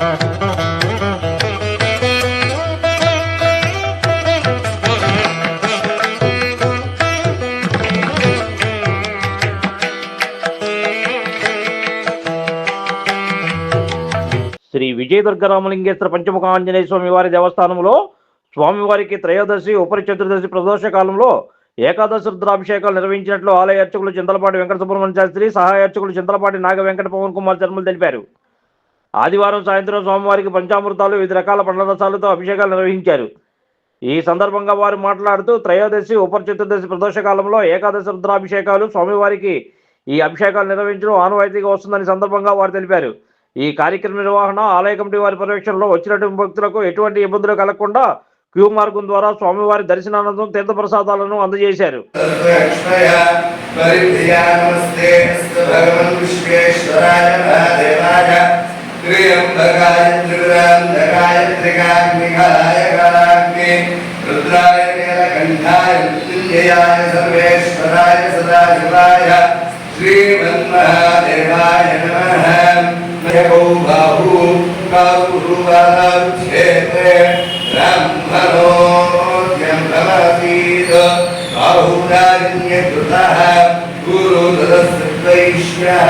శ్రీ విజయ దుర్గరామలింగేశ్వర పంచముఖ ఆంజనేయ స్వామి వారి దేవస్థానంలో స్వామివారికి త్రయోదశి ఉపరి చతుర్దశి ప్రదోష కాలంలో ఏకాదశి రుద్రాభిషేకాలు నిర్వహించినట్లు ఆలయ అర్చకులు చింతలపాటి వెంకట సుబ్రహ్మణ్య శాస్త్రి సహాయ అర్చకులు చింతలపాటి నాగ వెంకట పవన్ కుమార్ శర్మలు తెలిపారు. ఆదివారం సాయంత్రం స్వామివారికి పంచామృతాలు వివిధ రకాల పండ్ల రసాలతో అభిషేకాలు నిర్వహించారు ఈ సందర్భంగా వారు మాట్లాడుతూ త్రయోదశి ఉపచతుర్దశి ప్రదోష కాలంలో ఏకాదశి రుద్రాభిషేకాలు స్వామివారికి ఈ అభిషేకాలు నిర్వహించడం ఆనవాయితీగా వస్తుందని సందర్భంగా వారు తెలిపారు ఈ కార్యక్రమ నిర్వహణ ఆలయ కమిటీ వారి పర్యవేక్షణలో వచ్చినటువంటి భక్తులకు ఎటువంటి ఇబ్బందులు కలగకుండా క్యూ మార్గం ద్వారా స్వామివారి దర్శనానందం తీర్థప్రసాదాలను అందజేశారు परिप्रिया नमस्ते अस्तु भगवन् विश्वेश्वराय महादेवाय त्र्यम्बकाय त्रिपुरान्धकाय त्रिकाग्निकाय कालाग्नि रुद्राय नीलकण्ठाय मृत्युञ्जयाय सर्वेश्वराय सदाशिवाय श्रीमन्महादेवाय नमः नमो बाहु बाहुरुवारुच्छेते ब्रह्मणोऽद्यं भवतीत् बाहुराजन्यकृतः गुरुदरसद्वैष्ण्यः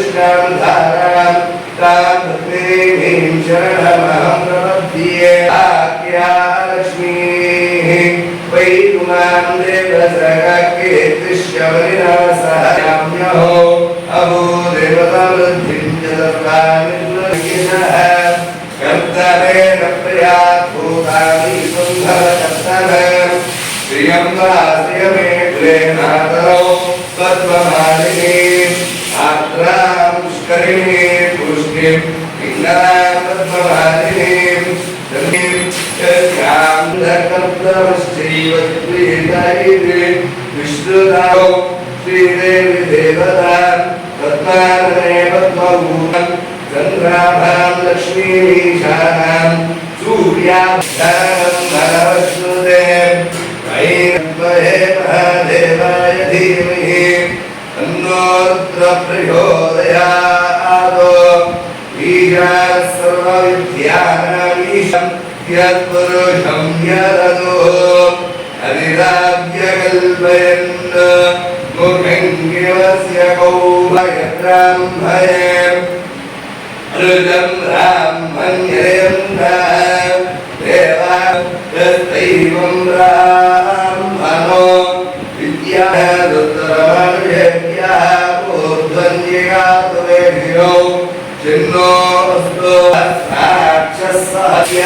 तस्य धिया प्रयान्ते योनिमरीचीनां पदमुच्यन्ते भो यो देवेभ्यो जातः नमो रुद्राय ब्राह्मणे ऋतं ब्राह्मण्येन्द्रः देवाग्रेणामयोपये श्रियो चन्द्राप्रभासां यजधात्तरन्ते श्रियलोके देवदृष्टां धारां तां भक्तिं शरणमहं प्रपद्ये आज्ञा लक्ष्मीः वै पुमां देवसखकीर्तिश्यवरिणा सहायाम्यहो अभूदेवतावृद्धिं च दत्तामिन्द्रकिनः कर्तवेन प्रयात् भूतानि सुन्दरकर्तन श्रियं वास्य मे प्रेमातरौ पद्ममालिनी आत्रां ధరణి పుష్టి విఘ్నాపద్మవాదిని విష్ణుదావు శ్రీదేవి దేవత పద్మానే పద్మభూతం చంద్రాభాం లక్ష్మీశాం సూర్యాభాం వరవష్ణుదే మహాదేవాయ ధీమహి తన్నోత్ర ప్రయోగ सर्वविद्यानामीशं यत्पुरुषं यदतो हरिराव्यकल्पयन् मुखङ्गिवस्य कौभयब्राह्मये ऋतं ब्राह्मण्येन्द्रः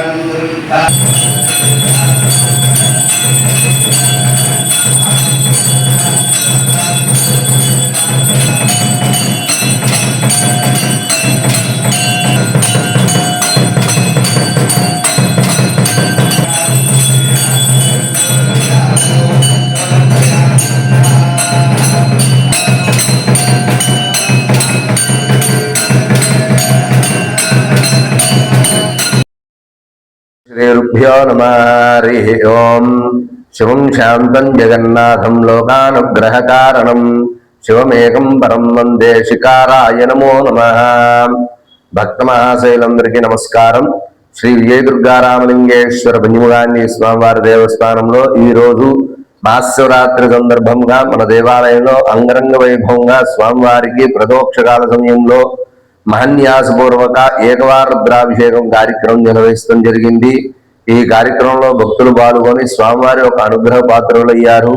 Thank you. శ్రీరుభ్యో నమ. హరి ఓం. శివం శాంతం జగన్నాథం లోకానుగ్రహకారణం. శివమేకం పరం వందే శికారాయ నమో నమ. భక్త మహాశైలందరికీ నమస్కారం. శ్రీ విజయ దుర్గారామలింగేశ్వర పంచముగాంజీ స్వామివారి దేవస్థానంలో ఈరోజు మహాశివరాత్రి సందర్భంగా మన దేవాలయంలో అంగరంగ వైభవంగా స్వామివారికి ప్రదోక్షకాల సమయంలో మహన్యాసపూర్వక ఏకవారుద్రాభిషేకం కార్యక్రమం నిర్వహించడం జరిగింది. ఈ కార్యక్రమంలో భక్తులు పాల్గొని స్వామివారి ఒక అనుగ్రహ పాత్రులయ్యారు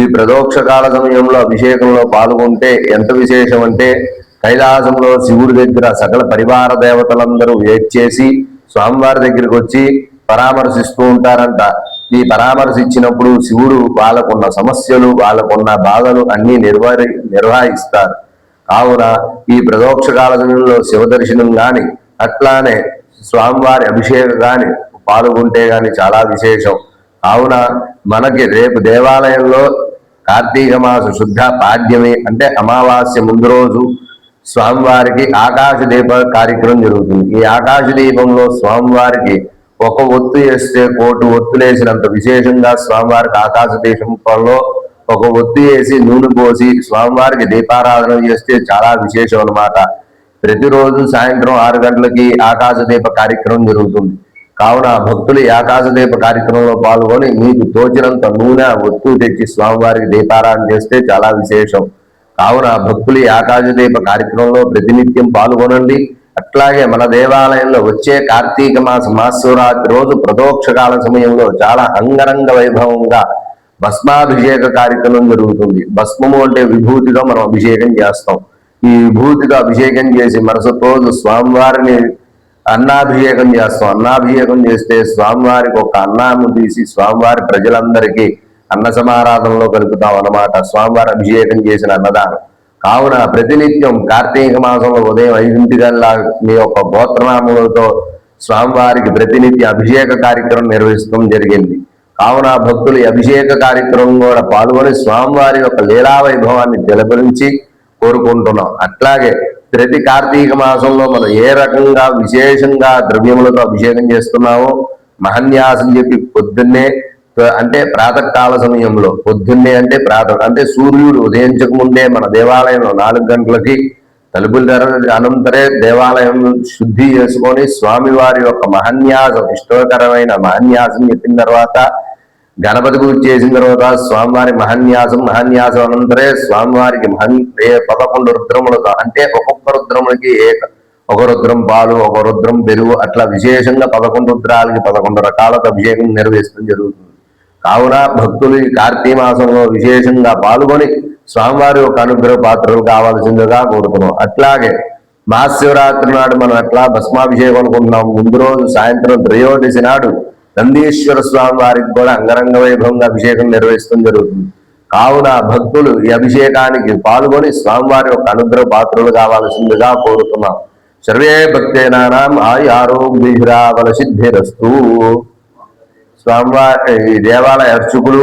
ఈ ప్రదోక్ష కాల సమయంలో అభిషేకంలో పాల్గొంటే ఎంత విశేషం అంటే కైలాసంలో శివుడి దగ్గర సకల పరివార దేవతలందరూ వెయిట్ చేసి స్వామివారి దగ్గరికి వచ్చి పరామర్శిస్తూ ఉంటారంట. ఈ పరామర్శించినప్పుడు శివుడు వాళ్ళకున్న సమస్యలు వాళ్ళకున్న బాధలు అన్ని నిర్వహి నిర్వహిస్తారు. కావున ఈ ప్రదోక్ష సమయంలో శివ దర్శనం గాని అట్లానే స్వామివారి అభిషేకం గాని పాల్గొంటే గాని చాలా విశేషం. కావున మనకి రేపు దేవాలయంలో కార్తీక మాస శుద్ధ పాడ్యమి అంటే అమావాస్య ముందు రోజు స్వామివారికి ఆకాశ దీప కార్యక్రమం జరుగుతుంది. ఈ ఆకాశ దీపంలో స్వామివారికి ఒక ఒత్తు వేస్తే కోటి ఒత్తులేసినంత విశేషంగా స్వామివారికి ఆకాశ దీపంలో ఒక ఒత్తి వేసి నూనె పోసి స్వామివారికి దీపారాధన చేస్తే చాలా విశేషం అన్నమాట. ప్రతిరోజు సాయంత్రం ఆరు గంటలకి ఆకాశదీప కార్యక్రమం జరుగుతుంది. కావున భక్తులు ఈ కార్యక్రమంలో పాల్గొని మీకు తోచినంత నూనె ఒత్తు తెచ్చి స్వామివారికి దీపారాధన చేస్తే చాలా విశేషం. కావున భక్తులు ఆకాశదీప కార్యక్రమంలో ప్రతినిత్యం పాల్గొనండి. అట్లాగే మన దేవాలయంలో వచ్చే కార్తీక మాస మహాశివరాత్రి రోజు ప్రదోక్షకాల సమయంలో చాలా అంగరంగ వైభవంగా భస్మాభిషేక కార్యక్రమం జరుగుతుంది. భస్మము అంటే విభూతిగా మనం అభిషేకం చేస్తాం. ఈ విభూతిగా అభిషేకం చేసి మరుసటి రోజు స్వామివారిని అన్నాభిషేకం చేస్తాం. అన్నాభిషేకం చేస్తే స్వామివారికి ఒక అన్నాము తీసి స్వామివారి ప్రజలందరికీ అన్న సమారాధనలో కలుపుతాం అన్నమాట. స్వామివారి అభిషేకం చేసిన అన్నదానం. కావున ప్రతినిత్యం కార్తీక మాసంలో ఉదయం ఐదింటిదల్లా మీ యొక్క గోత్రనామములతో స్వామివారికి ప్రతినిత్య అభిషేక కార్యక్రమం నిర్వహించడం జరిగింది. కావున భక్తులు అభిషేక కార్యక్రమం కూడా పాల్గొని స్వామివారి యొక్క లీలా వైభవాన్ని తెలపరించి కోరుకుంటున్నాం. అట్లాగే ప్రతి కార్తీక మాసంలో మనం ఏ రకంగా విశేషంగా ద్రవ్యములతో అభిషేకం చేస్తున్నామో మహన్యాసం చెప్పి పొద్దున్నే అంటే ప్రాతకాల సమయంలో పొద్దున్నే అంటే ప్రాత అంటే సూర్యుడు ఉదయించక ముందే మన దేవాలయంలో నాలుగు గంటలకి తలుపులు తెర అనంతరే దేవాలయం శుద్ధి చేసుకొని స్వామివారి యొక్క మహన్యాసం ఇష్టకరమైన మహన్యాసం చెప్పిన తర్వాత గణపతి పూజ చేసిన తర్వాత స్వామివారి మహాన్యాసం మహాన్యాసం అనంతరే స్వామివారికి మహన్ ఏ పదకొండు రుద్రములతో అంటే ఒక్కొక్క రుద్రములకి ఏక ఒక రుద్రం పాలు ఒక రుద్రం పెరుగు అట్లా విశేషంగా పదకొండు రుద్రాలకి పదకొండు రకాలతో అభిషేకం నిర్వహించడం జరుగుతుంది. కావున భక్తులు ఈ కార్తీక మాసంలో విశేషంగా పాల్గొని స్వామివారి యొక్క అనుగ్రహ పాత్రలు కావాల్సిందిగా కోరుకున్నాం అట్లాగే మహాశివరాత్రి నాడు మనం ఎట్లా భస్మాభిషేకం అనుకుంటున్నాం. ముందు రోజు సాయంత్రం త్రయోదశి నాడు నందీశ్వర స్వామి వారికి కూడా అంగరంగ వైభవంగా అభిషేకం నిర్వహించడం జరుగుతుంది. కావున భక్తులు ఈ అభిషేకానికి పాల్గొని స్వామివారి యొక్క అనుగ్రహ పాత్రలు కావాల్సిందిగా కోరుతున్నాం. సర్వే భక్తేనాం ఆయు ఆరోగ్యవల సిద్ధిరస్తు. స్వామివారి ఈ దేవాలయ అర్చకులు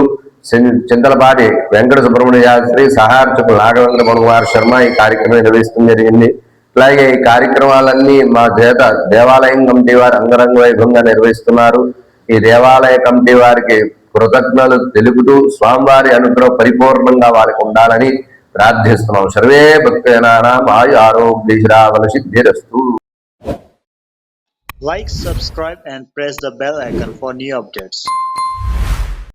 చింతలపాటి వెంకట సుబ్రహ్మణ్య శాస్త్రి సహార్చకులు నాగవేంద్ర మనువారి శర్మ ఈ కార్యక్రమం నిర్వహిస్తుంది జరిగింది. అలాగే ఈ కార్యక్రమాలన్నీ మా చేత దేవాలయం కమిటీ వారు అంగరంగ వైభవంగా నిర్వహిస్తున్నారు. ఈ దేవాలయ కమిటీ వారికి కృతజ్ఞతలు తెలుపుతూ స్వామివారి అనుగ్రహం పరిపూర్ణంగా వారికి ఉండాలని ప్రార్థిస్తున్నాం సర్వే భక్తేనాం ఆయు ఆరోగ్యశ్రావల సిద్ధిరస్తు Like, subscribe, and press the bell icon for new.